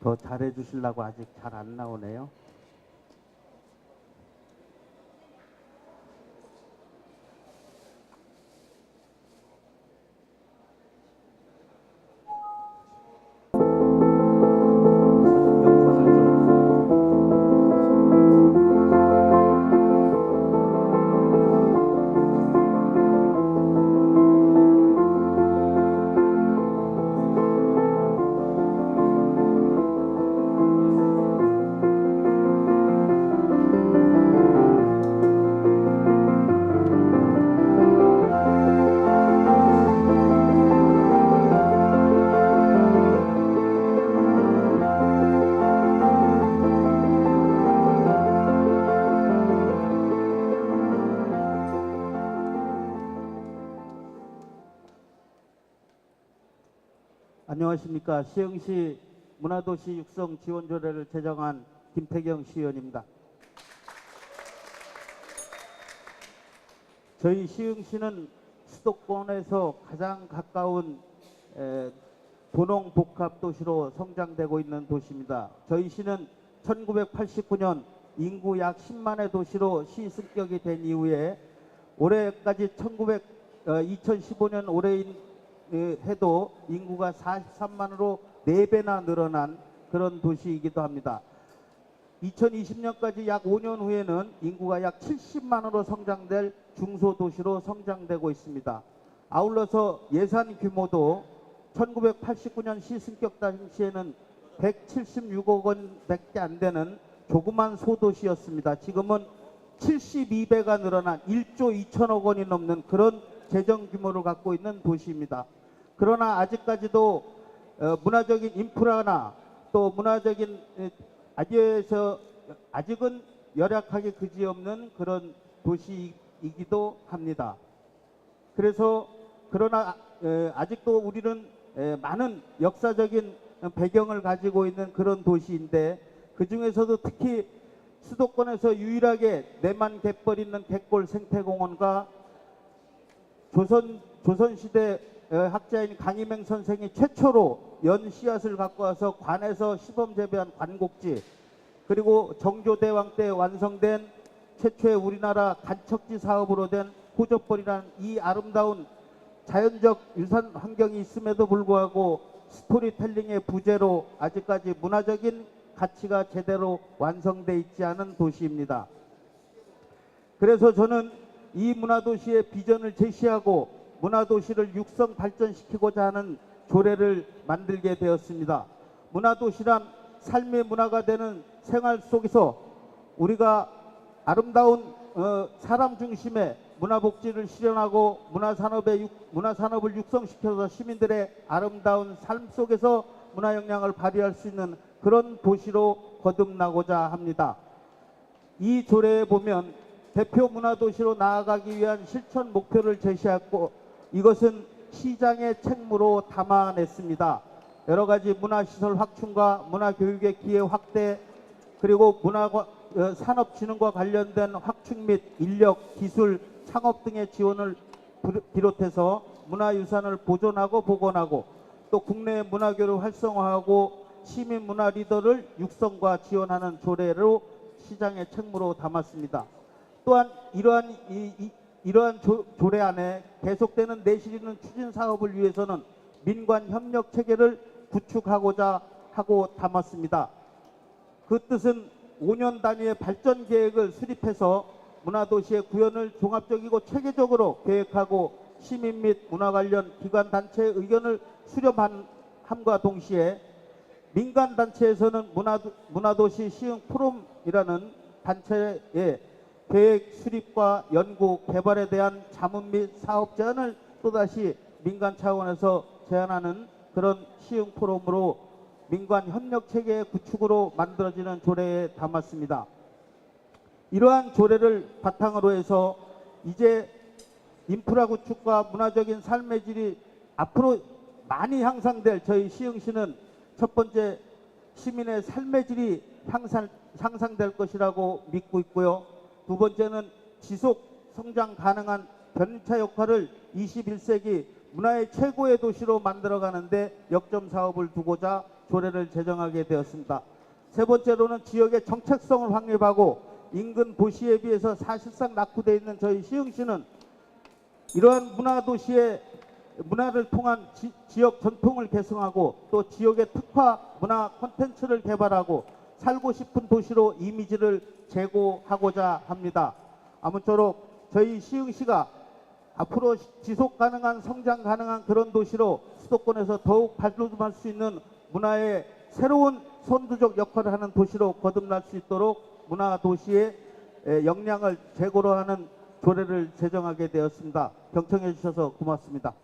더 잘해 주시려고 아직 잘 안 나오네요. 안녕하십니까. 시흥시 문화도시 육성 지원조례를 제정한 김태경 시의원입니다. 저희 시흥시는 수도권에서 가장 가까운 에, 도농 복합 도시로 성장되고 있는 도시입니다. 저희 시는 1989년 인구 약 10만의 도시로 시 승격이 된 이후에 올해까지 1900, 어, 2015년 올해인 에, 해도 인구가 43만으로 4배나 늘어난 그런 도시이기도 합니다. 2020년까지 약 5년 후에는 인구가 약 70만으로 성장될 중소도시로 성장되고 있습니다. 아울러서 예산 규모도 1989년 시승격 당시에는 176억 원밖에 안 되는 조그만 소도시였습니다. 지금은 72배가 늘어난 1조 2천억 원이 넘는 그런 재정 규모를 갖고 있는 도시입니다. 그러나 아직까지도 어, 문화적인 인프라나 또 문화적인 에, 아직에서 아직은 열악하게 그지없는 그런 도시이기도 합니다. 그래서 그러나 에, 아직도 우리는 에, 많은 역사적인 배경을 가지고 있는 그런 도시인데 그 중에서도 특히 수도권에서 유일하게 내만 갯벌 있는 갯골 생태공원과 조선 조선 시대 어, 학자인 강희맹 선생이 최초로 연 씨앗을 갖고 와서 관에서 시범 재배한 관곡지 그리고 정조대왕 때 완성된 최초의 우리나라 간척지 사업으로 된 호접벌이라는 이 아름다운 자연적 유산 환경이 있음에도 불구하고 스토리텔링의 부재로 아직까지 문화적인 가치가 제대로 완성돼 있지 않은 도시입니다. 그래서 저는 이 문화도시의 비전을 제시하고 문화도시를 육성 발전시키고자 하는 조례를 만들게 되었습니다. 문화도시란 삶의 문화가 되는 생활 속에서 우리가 아름다운 어, 사람 중심의 문화복지를 실현하고 문화산업의 육, 문화산업을 육성시켜서 시민들의 아름다운 삶 속에서 문화 역량을 발휘할 수 있는 그런 도시로 거듭나고자 합니다. 이 조례에 보면 대표 문화도시로 나아가기 위한 실천 목표를 제시했고 이것은 시장의 책무로 담아냈습니다. 여러 가지 문화시설 확충과 문화교육의 기회 확대 그리고 문화 어, 산업진흥과 관련된 확충 및 인력, 기술, 창업 등의 지원을 부- 비롯해서 문화유산을 보존하고 복원하고 또 국내 문화교를 활성화하고 시민 문화 리더를 육성과 지원하는 조례로 시장의 책무로 담았습니다. 또한 이러한 이, 이- 이러한 조, 조례 안에 계속되는 내실 있는 추진 사업을 위해서는 민관 협력 체계를 구축하고자 하고 담았습니다. 그 뜻은 5년 단위의 발전 계획을 수립해서 문화도시의 구현을 종합적이고 체계적으로 계획하고 시민 및 문화 관련 기관 단체의 의견을 수렴함과 동시에 민간 단체에서는 문화도, 문화도시 시흥 포럼이라는 단체의 계획 수립과 연구 개발에 대한 자문 및 사업 제안을 또다시 민간 차원에서 제안하는 그런 시흥 포럼으로 민관 협력 체계 구축으로 만들어지는 조례에 담았습니다. 이러한 조례를 바탕으로 해서 이제 인프라 구축과 문화적인 삶의 질이 앞으로 많이 향상될 저희 시흥시는 첫 번째 시민의 삶의 질이 향상, 향상될 것이라고 믿고 있고요. 두 번째는 지속 성장 가능한 변차 역할을 21세기 문화의 최고의 도시로 만들어가는데 역점 사업을 두고자 조례를 제정하게 되었습니다. 세 번째로는 지역의 정체성을 확립하고 인근 도시에 비해서 사실상 낙후되어 있는 저희 시흥시는 이러한 문화도시의 문화를 통한 지, 지역 전통을 개성하고 또 지역의 특화 문화 콘텐츠를 개발하고 살고 싶은 도시로 이미지를 제고하고자 합니다. 아무쪼록 저희 시흥시가 앞으로 지속 가능한 성장 가능한 그런 도시로 수도권에서 더욱 발돋움할 수 있는 문화의 새로운 선두적 역할을 하는 도시로 거듭날 수 있도록 문화 도시의 에, 역량을 제고로 하는 조례를 제정하게 되었습니다. 경청해 주셔서 고맙습니다.